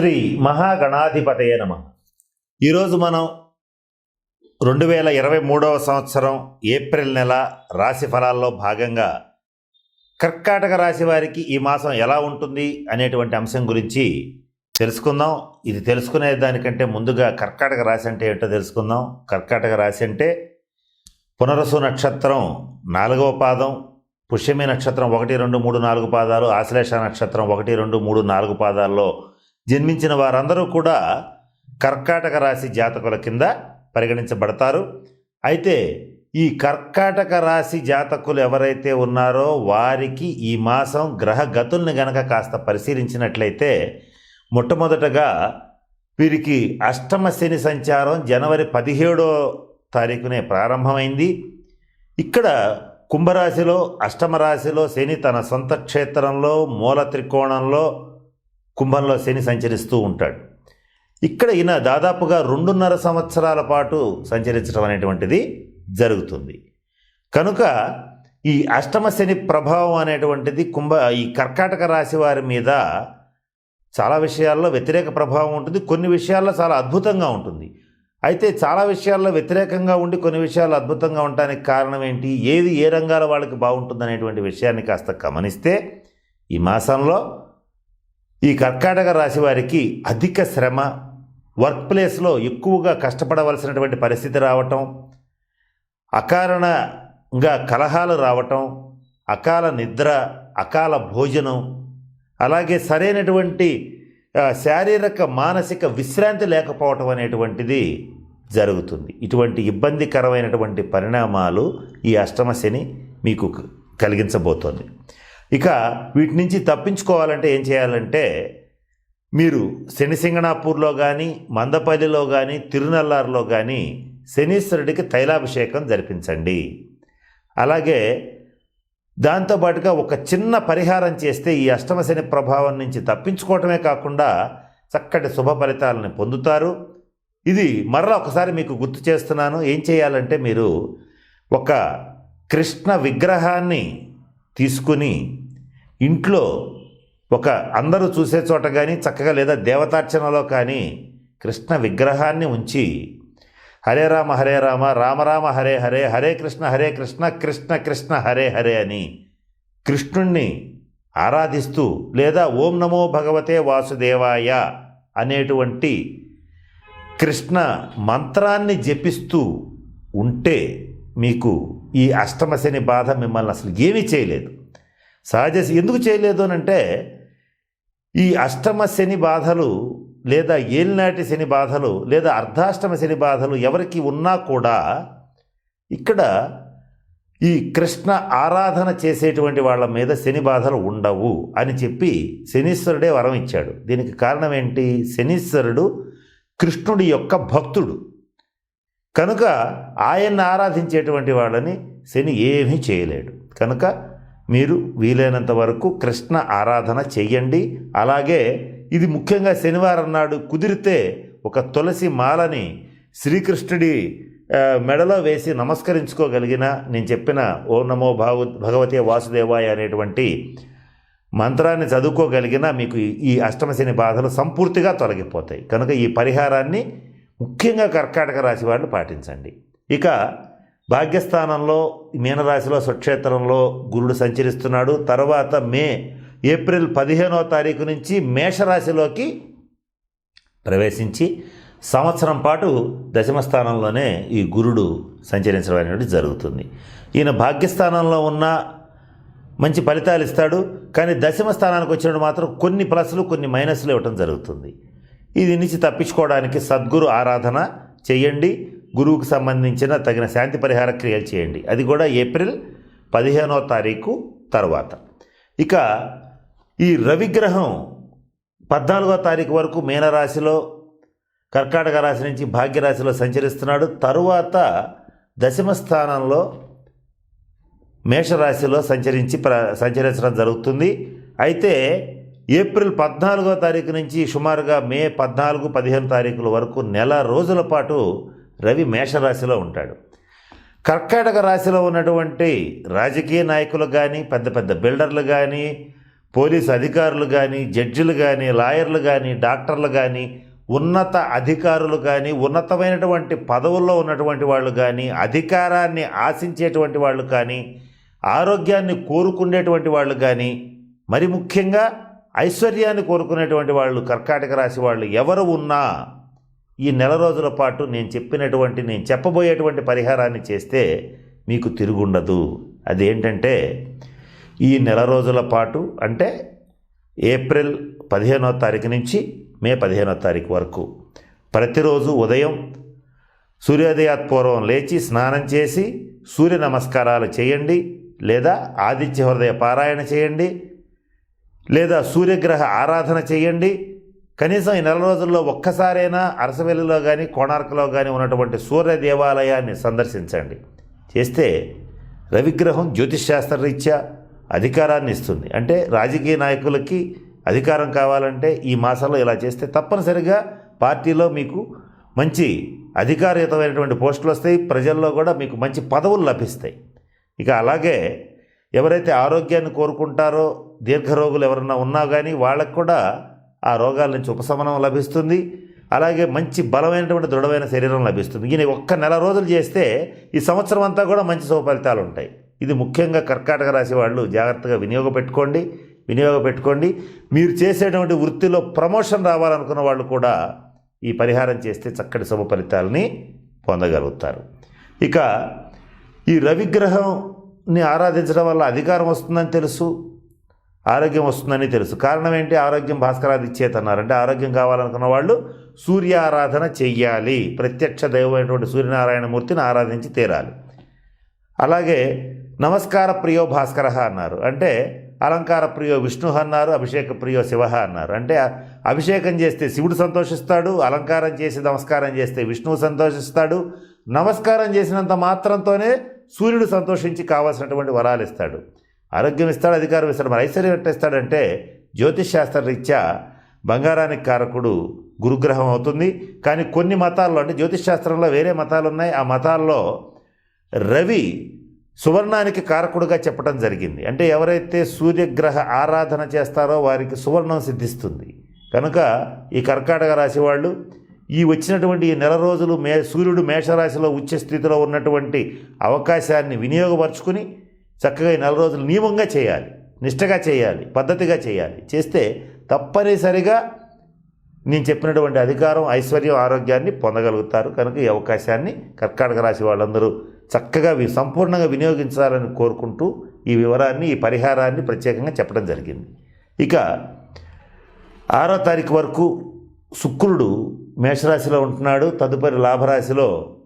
శ్రీ మహాగణాధిపతయ నమ. ఈరోజు మనం రెండు వేల ఇరవై మూడవ సంవత్సరం ఏప్రిల్ నెల రాశి ఫలాల్లో భాగంగా కర్కాటక రాశి వారికి ఈ మాసం ఎలా ఉంటుంది అనేటువంటి అంశం గురించి తెలుసుకుందాం. ఇది తెలుసుకునే దానికంటే ముందుగా కర్కాటక రాశి అంటే ఏంటో తెలుసుకుందాం. కర్కాటక రాశి అంటే పునరసు నక్షత్రం నాలుగవ పాదం పుష్యమి నక్షత్రం ఒకటి రెండు మూడు నాలుగు పాదాలు ఆశ్లేష నక్షత్రం ఒకటి రెండు మూడు నాలుగు పాదాల్లో జన్మించిన వారందరూ కూడా కర్కాటక రాశి జాతకుల కింద పరిగణించబడతారు. అయితే ఈ కర్కాటక రాశి జాతకులు ఎవరైతే ఉన్నారో వారికి ఈ మాసం గ్రహ గతుల్ని గనక కాస్త పరిశీలించినట్లయితే మొట్టమొదటగా వీరికి అష్టమ శని సంచారం జనవరి పదిహేడో తారీఖునే ప్రారంభమైంది. ఇక్కడ కుంభరాశిలో అష్టమ రాశిలో శని తన సొంత క్షేత్రంలో మూల త్రికోణంలో కుంభంలో శని సంచరిస్తూ ఉంటాడు. ఇక్కడ ఈయన దాదాపుగా రెండున్నర సంవత్సరాల పాటు సంచరించడం అనేటువంటిది జరుగుతుంది. కనుక ఈ అష్టమ శని ప్రభావం అనేటువంటిది కుంభ ఈ కర్కాటక రాశి వారి మీద చాలా విషయాల్లో వ్యతిరేక ప్రభావం ఉంటుంది. కొన్ని విషయాల్లో చాలా అద్భుతంగా ఉంటుంది. అయితే చాలా విషయాల్లో వ్యతిరేకంగా ఉండి కొన్ని విషయాలు అద్భుతంగా ఉండటానికి కారణం ఏంటి? ఏది ఏ రంగాల వాళ్ళకి బాగుంటుంది అనేటువంటి విషయాన్ని కాస్త గమనిస్తే ఈ మాసంలో ఈ కర్కాటక రాశి వారికి అధిక శ్రమ వర్క్ ప్లేస్లో ఎక్కువగా కష్టపడవలసినటువంటి పరిస్థితి రావటం అకారణంగా కలహాలు రావటం అకాల నిద్ర అకాల భోజనం అలాగే సరైనటువంటి శారీరక మానసిక విశ్రాంతి లేకపోవటం అనేటువంటిది జరుగుతుంది. ఇటువంటి ఇబ్బందికరమైనటువంటి పరిణామాలు ఈ అష్టమ శని మీకు కలిగించబోతోంది. ఇక వీటి నుంచి తప్పించుకోవాలంటే ఏం చేయాలంటే మీరు శనిసింగణాపూర్లో కానీ మందపల్లిలో కానీ తిరునల్లారులో కానీ శనీశ్వరుడికి తైలాభిషేకం జరిపించండి. అలాగే దాంతోపాటుగా ఒక చిన్న పరిహారం చేస్తే ఈ అష్టమ శని ప్రభావం నుంచి తప్పించుకోవటమే కాకుండా చక్కటి శుభ ఫలితాలను పొందుతారు. ఇది మరలా ఒకసారి మీకు గుర్తు చేస్తున్నాను. ఏం చేయాలంటే మీరు ఒక కృష్ణ విగ్రహాన్ని తీసుకుని ఇంట్లో ఒక అందరూ చూసే చోట కానీ చక్కగా లేదా దేవతార్చనలో కానీ కృష్ణ విగ్రహాన్ని ఉంచి హరే రామ హరే రామ రామ రామ హరే హరే హరే కృష్ణ హరే కృష్ణ కృష్ణ కృష్ణ హరే హరే అని కృష్ణుణ్ణి ఆరాధిస్తూ లేదా ఓం నమో భగవతే వాసుదేవాయ అనేటువంటి కృష్ణ మంత్రాన్ని జపిస్తూ ఉంటే మీకు ఈ అష్టమశని బాధ మిమ్మల్ని అసలు ఏమీ చేయలేదు. సహజ ఎందుకు చేయలేదు అని అంటే ఈ అష్టమ శని బాధలు లేదా ఏలినాటి శని బాధలు లేదా అర్ధాష్టమ శని బాధలు ఎవరికి ఉన్నా కూడా ఇక్కడ ఈ కృష్ణ ఆరాధన చేసేటువంటి వాళ్ళ మీద శని బాధలు ఉండవు అని చెప్పి శనీశ్వరుడే వరం ఇచ్చాడు. దీనికి కారణం ఏంటి? శనీశ్వరుడు కృష్ణుడి యొక్క భక్తుడు. కనుక ఆయన్ని ఆరాధించేటువంటి వాళ్ళని శని ఏమీ చేయలేడు. కనుక మీరు వీలైనంత వరకు కృష్ణ ఆరాధన చెయ్యండి. అలాగే ఇది ముఖ్యంగా శనివారం నాడు కుదిరితే ఒక తులసి మాలని శ్రీకృష్ణుడి మెడలో వేసి నమస్కరించుకోగలిగిన నేను చెప్పిన ఓ నమో భావ భగవతే వాసుదేవాయ అనేటువంటి మంత్రాన్ని చదువుకోగలిగిన మీకు ఈ- ఈ అష్టమశని బాధలు సంపూర్తిగా తొలగిపోతాయి. కనుక ఈ పరిహారాన్ని ముఖ్యంగా కర్కాటక రాశి వాళ్ళు పాటించండి. ఇక భాగ్యస్థానంలో మీనరాశిలో స్వక్షేత్రంలో గురుడు సంచరిస్తున్నాడు. తర్వాత మే ఏప్రిల్ పదిహేనో తారీఖు నుంచి మేషరాశిలోకి ప్రవేశించి సంవత్సరం పాటు దశమ స్థానంలోనే ఈ గురుడు సంచరించడం అనేది జరుగుతుంది. ఈయన భాగ్యస్థానంలో ఉన్న మంచి ఫలితాలు ఇస్తాడు. కానీ దశమ స్థానానికి వచ్చినప్పుడు మాత్రం కొన్ని ప్లస్లు కొన్ని మైనస్లు ఇవ్వటం జరుగుతుంది. ఇది నుంచి తప్పించుకోవడానికి సద్గురు ఆరాధన చేయండి. గురువుకు సంబంధించిన తగిన శాంతి పరిహార క్రియలు చేయండి. అది కూడా ఏప్రిల్ పదిహేనో తారీఖు తర్వాత. ఇక ఈ రవిగ్రహం పద్నాలుగో తారీఖు వరకు మీనరాశిలో కర్కాటక రాశి నుంచి భాగ్యరాశిలో సంచరిస్తున్నాడు. తరువాత దశమ స్థానంలో మేషరాశిలో సంచరించి ప్ర సంచరించడం జరుగుతుంది. అయితే ఏప్రిల్ పద్నాలుగో తారీఖు నుంచి సుమారుగా మే పద్నాలుగు పదిహేను తారీఖుల వరకు నెల రోజుల పాటు రవి మేషరాశిలో ఉంటాడు. కర్కాటక రాశిలో ఉన్నటువంటి రాజకీయ నాయకులు కానీ పెద్ద పెద్ద బిల్డర్లు కానీ పోలీస్ అధికారులు కానీ జడ్జిలు కానీ లాయర్లు కానీ డాక్టర్లు కానీ ఉన్నత అధికారులు కానీ ఉన్నతమైనటువంటి పదవుల్లో ఉన్నటువంటి వాళ్ళు కానీ అధికారాన్ని ఆశించేటువంటి వాళ్ళు కానీ ఆరోగ్యాన్ని కోరుకునేటువంటి వాళ్ళు కానీ మరి ముఖ్యంగా ఐశ్వర్యాన్ని కోరుకునేటువంటి వాళ్ళు కర్కాటక రాశి వాళ్ళు ఎవరు ఉన్నా ఈ నెల రోజుల పాటు నేను చెప్పినటువంటి నేను చెప్పబోయేటువంటి పరిహారాన్ని చేస్తే మీకు తిరుగుండదు. అదేంటంటే ఈ నెల రోజుల పాటు అంటే ఏప్రిల్ పదిహేనో తారీఖు నుంచి మే పదిహేనో తారీఖు వరకు. ప్రతిరోజు ఉదయం సూర్యోదయాత్పూర్వం లేచి స్నానం చేసి సూర్య నమస్కారాలు చేయండి లేదా ఆదిత్య హృదయ పారాయణ చేయండి లేదా సూర్యగ్రహ ఆరాధన చేయండి కనీసం ఈ నెల రోజుల్లో ఒక్కసారైనా అరసవెల్లిలో కానీ కోణార్కలో కానీ ఉన్నటువంటి సూర్య దేవాలయాన్ని సందర్శించండి. చేస్తే రవిగ్రహం జ్యోతిష్శాస్త్ర రీత్యా అధికారాన్ని ఇస్తుంది. అంటే రాజకీయ నాయకులకి అధికారం కావాలంటే ఈ మాసంలో ఇలా చేస్తే తప్పనిసరిగా పార్టీలో మీకు మంచి అధికారయుతమైనటువంటి పోస్టులు వస్తాయి. ప్రజల్లో కూడా మీకు మంచి పదవులు లభిస్తాయి. ఇక అలాగే ఎవరైతే ఆరోగ్యాన్ని కోరుకుంటారో దీర్ఘరోగులు ఎవరన్నా ఉన్నా కానీ వాళ్ళకు కూడా ఆ రోగాల నుంచి ఉపశమనం లభిస్తుంది. అలాగే మంచి బలమైనటువంటి దృఢమైన శరీరం లభిస్తుంది. ఈయన ఒక్క నెల రోజులు చేస్తే ఈ సంవత్సరం అంతా కూడా మంచి సుఫలితాలు ఉంటాయి. ఇది ముఖ్యంగా కర్కాటక రాశి వాళ్ళు జాగ్రత్తగా వినియోగపెట్టుకోండి వినియోగపెట్టుకోండి మీరు చేసేటువంటి వృత్తిలో ప్రమోషన్ రావాలనుకున్న వాళ్ళు కూడా ఈ పరిహారం చేస్తే చక్కటి శుభ ఫలితాలని పొందగలుగుతారు. ఇక ఈ రవిగ్రహంని ఆరాధించడం వల్ల అధికారం వస్తుందని తెలుసు. ఆరోగ్యం వస్తుందని తెలుసు. కారణం ఏంటి? ఆరోగ్యం భాస్కరాది ఇచ్చేత అన్నారంటే ఆరోగ్యం కావాలనుకున్న వాళ్ళు సూర్య ఆరాధన చెయ్యాలి. ప్రత్యక్ష దైవమైనటువంటి సూర్యనారాయణమూర్తిని ఆరాధించి తీరాలి. అలాగే నమస్కార ప్రియో భాస్కర అన్నారు. అంటే అలంకార ప్రియో విష్ణు అన్నారు అభిషేక ప్రియో శివ అన్నారు. అంటే అభిషేకం చేస్తే శివుడు సంతోషిస్తాడు అలంకారం చేసి నమస్కారం చేస్తే విష్ణువు సంతోషిస్తాడు నమస్కారం చేసినంత మాత్రంతోనే సూర్యుడు సంతోషించి కావాల్సినటువంటి వరాలు ఇస్తాడు. ఆరోగ్యం ఇస్తాడు అధికారం ఇస్తాడు మరి ఐశ్వర్యం ఎట్ట ఇస్తాడంటే జ్యోతిష్ శాస్త్ర రీత్యా బంగారానికి కారకుడు గురుగ్రహం అవుతుంది. కానీ కొన్ని మతాల్లో అంటే జ్యోతిష్ శాస్త్రంలో వేరే మతాలు ఉన్నాయి ఆ మతాల్లో రవి సువర్ణానికి కారకుడుగా చెప్పడం జరిగింది. అంటే ఎవరైతే సూర్యగ్రహ ఆరాధన చేస్తారో వారికి సువర్ణం సిద్ధిస్తుంది. కనుక ఈ కర్కాటక రాశి వాళ్ళు ఈ వచ్చినటువంటి ఈ నెల రోజులు మే సూర్యుడు మేషరాశిలో ఉచ్చ స్థితిలో ఉన్నటువంటి అవకాశాన్ని వినియోగపరుచుకుని చక్కగా ఈ నెల రోజులు నియమంగా చేయాలి నిష్టగా చేయాలి పద్ధతిగా చేయాలి. చేస్తే తప్పనిసరిగా నేను చెప్పినటువంటి అధికారం ఐశ్వర్యం ఆరోగ్యాన్ని పొందగలుగుతారు. కనుక ఈ అవకాశాన్ని కర్కాటక రాశి వాళ్ళందరూ చక్కగా వి- సంపూర్ణంగా వినియోగించాలని కోరుకుంటూ ఈ వివరాన్ని ఈ పరిహారాన్ని ప్రత్యేకంగా చెప్పడం జరిగింది. ఇక ఆరో తారీఖు వరకు శుక్రుడు మేషరాశిలో ఉంటున్నాడు. తదుపరి లాభరాశిలో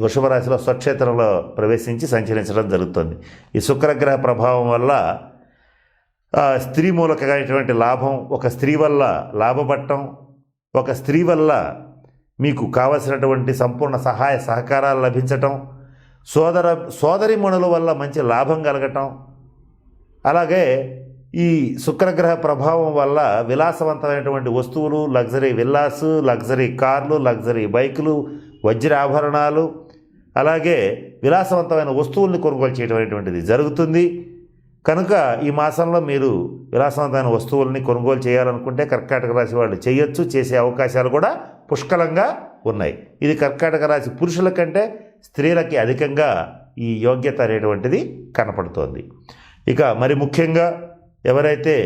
వృషభరాశిలో స్వక్షేత్రంలో ప్రవేశించి సంచరించడం జరుగుతుంది. ఈ శుక్రగ్రహ ప్రభావం వల్ల స్త్రీ మూలకమైనటువంటి లాభం ఒక స్త్రీ వల్ల లాభపడటం ఒక స్త్రీ వల్ల మీకు కావలసినటువంటి సంపూర్ణ సహాయ సహకారాలు లభించటం సోదర సోదరిమణుల వల్ల మంచి లాభం కలగటం అలాగే ఈ శుక్రగ్రహ ప్రభావం వల్ల విలాసవంతమైనటువంటి వస్తువులు లగ్జరీ విల్లాస్ లగ్జరీ కార్లు లగ్జరీ బైకులు వజ్ర ఆభరణాలు అలాగే విలాసవంతమైన వస్తువుల్ని కొనుగోలు చేయడం అనేటువంటిది జరుగుతుంది. కనుక ఈ మాసంలో మీరు విలాసవంతమైన వస్తువుల్ని కొనుగోలు చేయాలనుకుంటే కర్కాటక రాశి వాళ్ళు చేయొచ్చు చేసే అవకాశాలు కూడా పుష్కలంగా ఉన్నాయి. ఇది కర్కాటక రాశి పురుషుల కంటే స్త్రీలకి అధికంగా ఈ యోగ్యత అనేటువంటిది కనపడుతోంది. ఇక మరి ముఖ్యంగా ఎవరైతే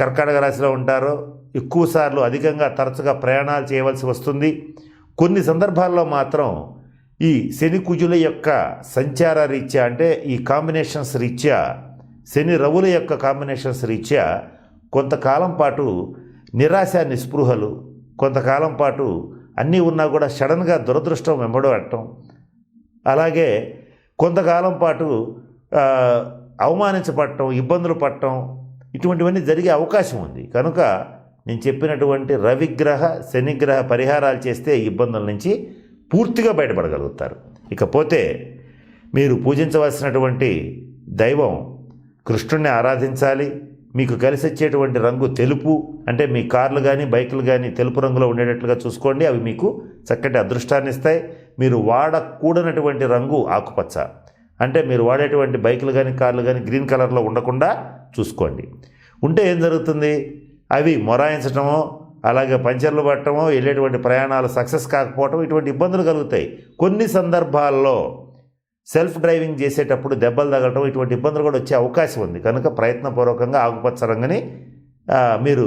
కర్కాటక రాశిలో ఉంటారో ఎక్కువసార్లు అధికంగా తరచుగా ప్రయాణాలు చేయవలసి వస్తుంది. కొన్ని సందర్భాల్లో మాత్రం ఈ శని కుజుల యొక్క సంచార రీత్యా అంటే ఈ కాంబినేషన్స్ రీత్యా శని రవుల యొక్క కాంబినేషన్స్ రీత్యా కొంతకాలం పాటు నిరాశ నిస్పృహలు కొంతకాలం పాటు అన్నీ ఉన్నా కూడా సడన్గా దురదృష్టం వెంబడటం అలాగే కొంతకాలం పాటు అవమానించబడటం ఇబ్బందులు పడటం ఇటువంటివన్నీ జరిగే అవకాశం ఉంది. కనుక నేను చెప్పినటువంటి రవిగ్రహ శనిగ్రహ పరిహారాలు చేస్తే ఇబ్బందుల నుంచి పూర్తిగా బయటపడగలుగుతారు. ఇకపోతే మీరు పూజించవలసినటువంటి దైవం కృష్ణుణ్ణి ఆరాధించాలి మీకు కలిసి వచ్చేటువంటి రంగు తెలుపు అంటే మీ కార్లు కానీ బైకులు కానీ తెలుపు రంగులో ఉండేటట్లుగా చూసుకోండి అవి మీకు చక్కటి అదృష్టాన్ని ఇస్తాయి. మీరు వాడకూడనటువంటి రంగు ఆకుపచ్చ అంటే మీరు వాడేటువంటి బైకులు కానీ కార్లు కానీ గ్రీన్ కలర్లో ఉండకుండా చూసుకోండి. ఉంటే ఏం జరుగుతుంది? అవి మొరాయించటమో అలాగే పంచర్లు పట్టడమో వెళ్ళేటువంటి ప్రయాణాలు సక్సెస్ కాకపోవటం ఇటువంటి ఇబ్బందులు కలుగుతాయి. కొన్ని సందర్భాల్లో సెల్ఫ్ డ్రైవింగ్ చేసేటప్పుడు దెబ్బలు తగలటం ఇటువంటి ఇబ్బందులు కూడా వచ్చే అవకాశం ఉంది. కనుక ప్రయత్నపూర్వకంగా ఆకుపచ్చ రంగని మీరు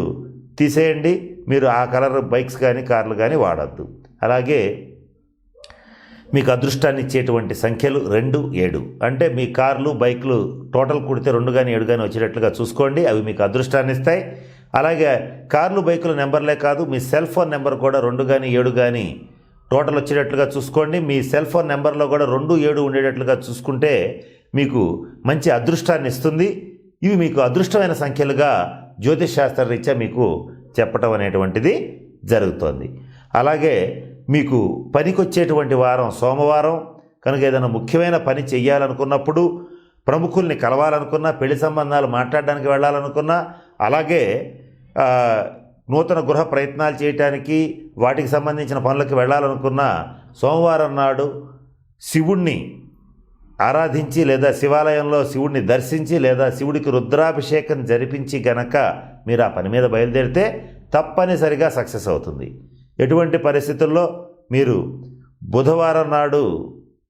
తీసేయండి. మీరు ఆ కలర్ బైక్స్ కానీ కార్లు కానీ వాడద్దు. అలాగే మీకు అదృష్టాన్ని ఇచ్చేటువంటి సంఖ్యలు రెండు ఏడు. అంటే మీ కార్లు బైక్లు టోటల్ కుడితే రెండు కానీ ఏడు కానీ వచ్చేటట్లుగా చూసుకోండి. అవి మీకు అదృష్టాన్ని ఇస్తాయి. అలాగే కార్లు బైకుల నెంబర్లే కాదు మీ సెల్ ఫోన్ నెంబర్ కూడా రెండు కానీ ఏడు కానీ టోటల్ వచ్చేటట్లుగా చూసుకోండి. మీ సెల్ ఫోన్ నెంబర్లో కూడా రెండు ఏడు ఉండేటట్లుగా చూసుకుంటే మీకు మంచి అదృష్టాన్ని ఇస్తుంది. ఇవి మీకు అదృష్టమైన సంఖ్యలుగా జ్యోతిష్ శాస్త్ర రీత్యా మీకు చెప్పటం అనేటువంటిది జరుగుతోంది. అలాగే మీకు పనికొచ్చేటువంటి వారం సోమవారం. కనుక ఏదైనా ముఖ్యమైన పని చేయాలనుకున్నప్పుడు ప్రముఖుల్ని కలవాలనుకున్నా పెళ్ళి సంబంధాలు మాట్లాడడానికి వెళ్ళాలనుకున్నా అలాగే నూతన గృహ ప్రయత్నాలు చేయటానికి వాటికి సంబంధించిన పనులకు వెళ్ళాలనుకున్న సోమవారం నాడు శివుణ్ణి ఆరాధించి లేదా శివాలయంలో శివుడిని దర్శించి లేదా శివుడికి రుద్రాభిషేకం జరిపించి గనక మీరు ఆ పని మీద బయలుదేరితే తప్పనిసరిగా సక్సెస్ అవుతుంది. ఎటువంటి పరిస్థితుల్లో మీరు బుధవారం నాడు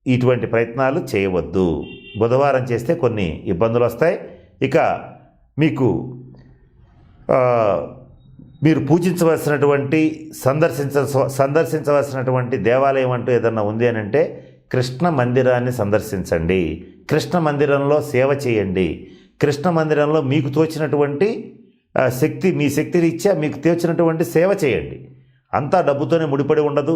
ఇటువంటి ప్రయత్నాలు చేయవద్దు. బుధవారం చేస్తే కొన్ని ఇబ్బందులు వస్తాయి. ఇక మీకు మీరు పూజించవలసినటువంటి సందర్శించ సందర్శించవలసినటువంటి దేవాలయం అంటూ ఏదన్నా ఉంది అని అంటే కృష్ణ మందిరాన్ని సందర్శించండి. కృష్ణ మందిరంలో సేవ చేయండి. కృష్ణ మందిరంలో మీకు తోచినటువంటి శక్తి మీ శక్తి రీత్యా మీకు తోచినటువంటి సేవ చేయండి. అంతా డబ్బుతోనే ముడిపడి ఉండదు.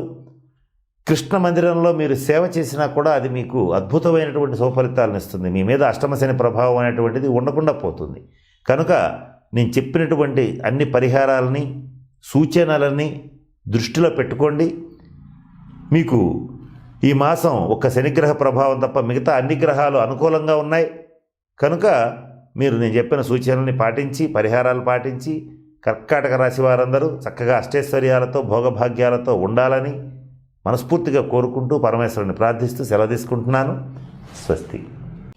కృష్ణ మందిరంలో మీరు సేవ చేసినా కూడా అది మీకు అద్భుతమైనటువంటి సుఫలితాలను ఇస్తుంది. మీ మీద అష్టమశని ప్రభావం అనేటువంటిది ఉండకుండా పోతుంది. కనుక నేను చెప్పినటువంటి అన్ని పరిహారాలని సూచనలని దృష్టిలో పెట్టుకోండి. మీకు ఈ మాసం ఒక శనిగ్రహ ప్రభావం తప్ప మిగతా అన్ని గ్రహాలు అనుకూలంగా ఉన్నాయి. కనుక మీరు నేను చెప్పిన సూచనల్ని పాటించి పరిహారాలు పాటించి కర్కాటక రాశి వారందరూ చక్కగా అష్టైశ్వర్యాలతో భోగభాగ్యాలతో ఉండాలని మనస్ఫూర్తిగా కోరుకుంటూ పరమేశ్వరుని ప్రార్థిస్తూ సెలవు తీసుకుంటున్నాను. స్వస్తి.